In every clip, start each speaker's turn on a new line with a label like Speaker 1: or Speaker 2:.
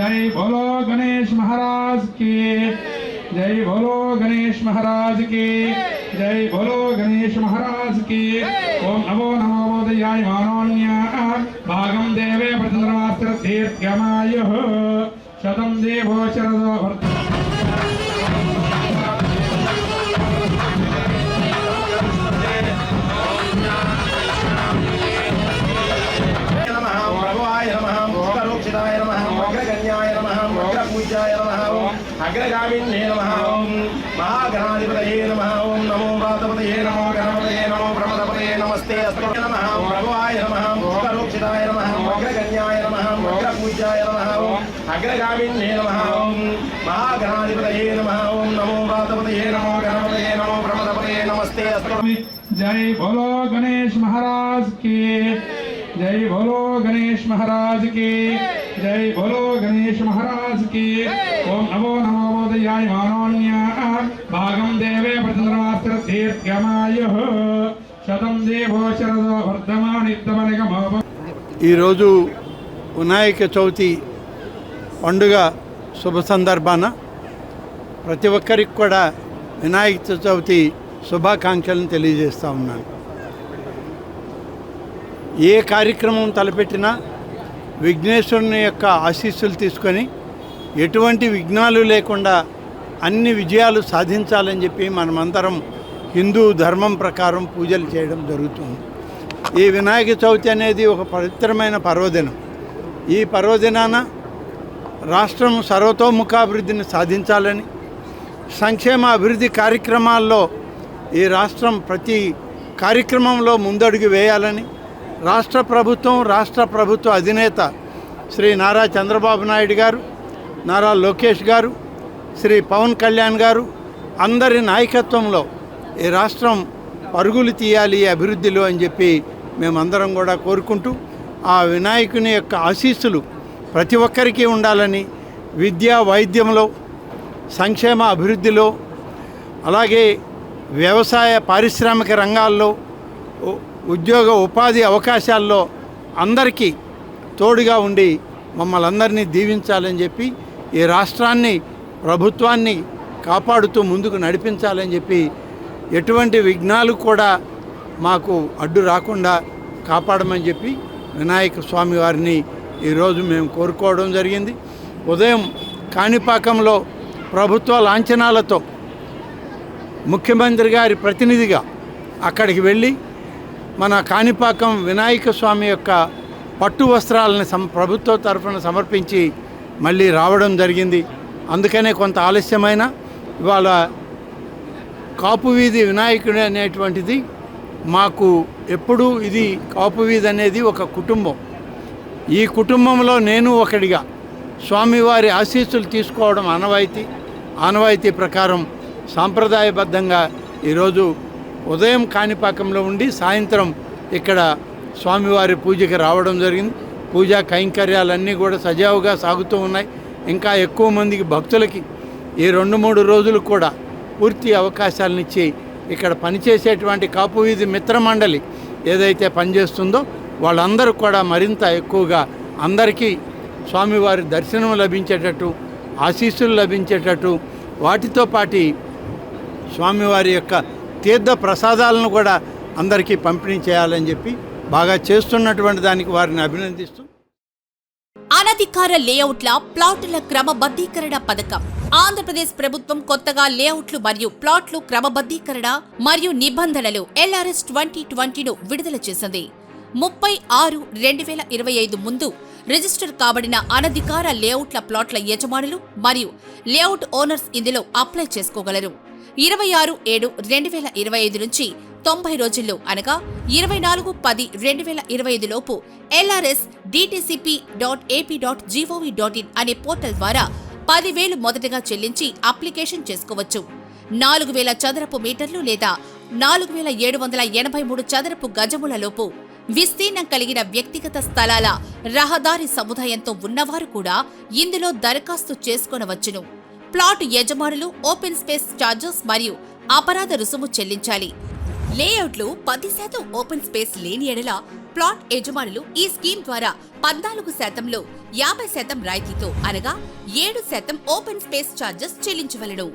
Speaker 1: जय बोलो गणेश महाराज की। जय बोलो गणेश महाराज की। जय बोलो गणेश महाराज की। ओम नमो नमो बोधयाय मानोन्य। भागम देवे प्रतिन्द्रमास्त्र तीर्थ्यमायुः शतम देवो शरदो वर्त
Speaker 2: అగ్రగణాధిపతిరాయ నమ అగ్రగణ్యాయ నమ అగ్రపూజ్యాయ నమ ఓం అగ్రగామిన్యే నమ ఓం మహాగణాధిపతయే నమ ఓం నమో వాతపతయే నమో గణపతయే నమో ప్రమదపతయే నమస్తే అస్మ నమ ప్రభువాయ నమ కరోక్షితాయ నమ అగ్రగణ్యాయ నమ అగ్రపూజ్యాయ నమ ఓం అగ్రగామిన్యే నమ ఓం మహాగణాధిపతయే నమ ఓం నమో వాతపతయే నమో గణపతయే
Speaker 1: నమో ప్రమదపతయే నమస్తే అస్మ జై బోలో గణేష్ మహారాజ్ కే జై బోలో గణేష్ మహారాజ్కి. జై. బోలో గణేష్ మహారాజ్కి. ఓం నమో నమోదయాయ మానోన్య భాగం దేవే ప్రచంద్రమాస్త్ర దీర్ఘమాయు శతం దేవోచరదో వర్ధమానిద్దమనిగమోప
Speaker 3: ఈరోజు వినాయక చవితి పండుగ శుభ సందర్భాన ప్రతి ఒక్కరికి కూడా వినాయక చవితి శుభాకాంక్షలను తెలియజేస్తూ ఉన్నాను. ఏ కార్యక్రమం తలపెట్టినా విఘ్నేశ్వరుని యొక్క ఆశీస్సులు తీసుకొని ఎటువంటి విఘ్నాలు లేకుండా అన్ని విజయాలు సాధించాలని చెప్పి మనమందరం హిందూ ధర్మం ప్రకారం పూజలు చేయడం జరుగుతుంది. ఈ వినాయక చవితి అనేది ఒక పవిత్రమైన పర్వదినం. ఈ పర్వదినాన రాష్ట్రం సర్వతోముఖాభివృద్ధిని సాధించాలని సంక్షేమ అభివృద్ధి కార్యక్రమాల్లో ఈ రాష్ట్రం ప్రతి కార్యక్రమంలో ముందడుగు వేయాలని రాష్ట్ర ప్రభుత్వం రాష్ట్ర ప్రభుత్వ అధినేత శ్రీ నారా చంద్రబాబు నాయుడు గారు నారా లోకేష్ గారు శ్రీ పవన్ కళ్యాణ్ గారు అందరి నాయకత్వంలో ఈ రాష్ట్రం పరుగులు తీయాలి అభివృద్ధిలో అని చెప్పి మేమందరం కూడా కోరుకుంటూ ఆ వినాయకుని యొక్క ఆశీస్సులు ప్రతి ఒక్కరికి ఉండాలని విద్య వైద్యంలో సంక్షేమ అభివృద్ధిలో అలాగే వ్యవసాయ పారిశ్రామిక రంగాల్లో ఉద్యోగ ఉపాధి అవకాశాల్లో అందరికీ తోడుగా ఉండి మమ్మల్ని అందరినీ దీవించాలని చెప్పి ఈ రాష్ట్రాన్ని ప్రభుత్వాన్ని కాపాడుతూ ముందుకు నడిపించాలని చెప్పి ఎటువంటి విఘ్నాలు కూడా మాకు అడ్డు రాకుండా కాపాడమని చెప్పి వినాయక స్వామి వారిని ఈరోజు మేము కోరుకోవడం జరిగింది. ఉదయం కాణిపాకంలో ప్రభుత్వ లాంఛనాలతో ముఖ్యమంత్రి గారి ప్రతినిధిగా అక్కడికి వెళ్ళి మన కాణిపాకం వినాయక స్వామి యొక్క పట్టు వస్త్రాలను సం ప్రభుత్వ తరఫున సమర్పించి మళ్ళీ రావడం జరిగింది. అందుకనే కొంత ఆలస్యమైన ఇవాళ కాపు వీధి వినాయకుడు అనేటువంటిది మాకు ఎప్పుడూ ఇది కాపు వీధి అనేది ఒక కుటుంబం. ఈ కుటుంబంలో నేను ఒకడిగా. స్వామివారి ఆశీస్సులు తీసుకోవడం ఆనవాయితీ ఆనవాయితీ ప్రకారం సాంప్రదాయబద్ధంగా ఈరోజు ఉదయం కాణిపాకంలో ఉండి సాయంత్రం ఇక్కడ స్వామివారి పూజకి రావడం జరిగింది. పూజా కైంకర్యాలన్నీ కూడా సజావుగా సాగుతూ ఉన్నాయి. ఇంకా ఎక్కువ మందికి భక్తులకి ఈ రెండు మూడు రోజులు కూడా పూర్తి అవకాశాలను ఇచ్చి ఇక్కడ పనిచేసేటువంటి కాపు వీధి మిత్ర మండలి ఏదైతే పనిచేస్తుందో వాళ్ళందరూ కూడా మరింత ఎక్కువగా అందరికీ స్వామివారి దర్శనం లభించేటట్టు ఆశీస్సులు లభించేటట్టు వాటితో పాటి స్వామివారి యొక్క తీర్థ ప్రసాదాలను కూడా అందరికీ పంపిణీ చేయాలని చెప్పి బాగా చేస్తున్నటువంటి దానికి వారిని అభినందిస్తూ
Speaker 4: అనధికార లేఅవుట్ల ప్లాట్ల క్రమబద్ధీకరణ పథకం. ఆంధ్రప్రదేశ్ ప్రభుత్వం కొత్తగా లేఅవుట్లు మరియు ప్లాట్లు క్రమబద్ధీకరణ మరియు నిబంధనలు ఎల్ఆర్ఎస్ ట్వంటీ ట్వంటీను విడుదల చేసింది. ముప్పై ఆరు రెండు వేల ఇరవై ఐదు ముందు రిజిస్టర్ కాబడిన అనధికార లేఅవుట్ల ప్లాట్ల యజమానులు మరియు లేఅవుట్ ఓనర్స్ ఇందులో అప్లై చేసుకోగలరు. ఇరవై ఆరు ఏడు రెండు వేల ఇరవై ఐదు నుంచి తొంభై రోజుల్లో అనగా ఇరవై నాలుగు పది రెండు వేల ఇరవై ఐదు లోపు LRS DTCP dot AP dot GOV dot in అనే పోర్టల్ ద్వారా పదివేలు మొదటగా చెల్లించి అప్లికేషన్ చేసుకోవచ్చు. నాలుగు వేల చదరపు మీటర్లు లేదా నాలుగు వేల ఏడు వందల ఎనభై మూడు చదరపు గజముల లోపు విస్తీర్ణం కలిగిన వ్యక్తిగత స్థలాల రహదారి సముదాయంతో ఉన్నవారు కూడా ఇందులో దరఖాస్తు చేసుకొనవచ్చును. ప్లాట్ యజమానులు ఓపెన్ స్పేస్ ఛార్జెస్ మరియు అపరాధ రుసుము చెల్లించాలి. లేఅవుట్లు పది శాతం ఓపెన్ స్పేస్ లేని ఎడల ప్లాట్ యజమానులు ఈ స్కీమ్ ద్వారా పద్నాలుగు శాతంలో యాభై శాతం రాయితీతో అనగా ఏడు శాతం ఓపెన్ స్పేస్ ఛార్జెస్ చెల్లించవలెను.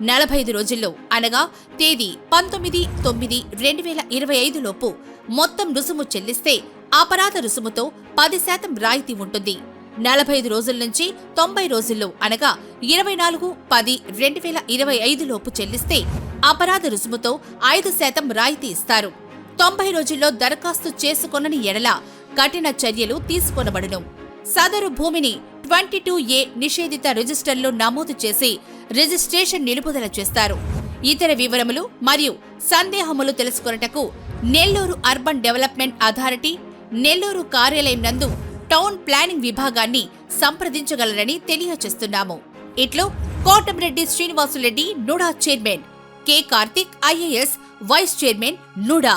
Speaker 4: నలభై ఐదు రోజుల్లో అనగా తేదీ పంతొమ్మిది తొమ్మిది రెండు వేల ఇరవై ఐదు లోపు మొత్తం రుసుము చెల్లిస్తే అపరాధ రుసుముతో పది శాతం రాయితీ ఉంటుంది. నలభై ఐదు రోజుల నుంచి తొంభై రోజుల్లో అనగా ఇరవై నాలుగు పది రెండు వేల ఇరవై ఐదు లోపు చెల్లిస్తే అపరాధ రుసుముతో ఐదు శాతం రాయితీ ఇస్తారు. తొంభై రోజుల్లో దరఖాస్తు చేసుకొనని ఎడల కఠిన చర్యలు తీసుకొనబడును. సదరు భూమిని ట్వంటీ టూ ఏ నిషేధిత రిజిస్టర్లో నమోదు చేసి రిజిస్ట్రేషన్ నిలుపుదల చేస్తారు. ఇతర వివరములు మరియు సందేహములు తెలుసుకొనుటకు Nellore urban development authority Nellore కార్యాలయం నందు టౌన్ ప్లానింగ్ విభాగాన్ని సంప్రదించగలరని తెలియచేస్తున్నాము ఇట్లో Kotamreddy Srinivasula Reddy NUDA chairman. K Karthik IAS vice chairman NUDA.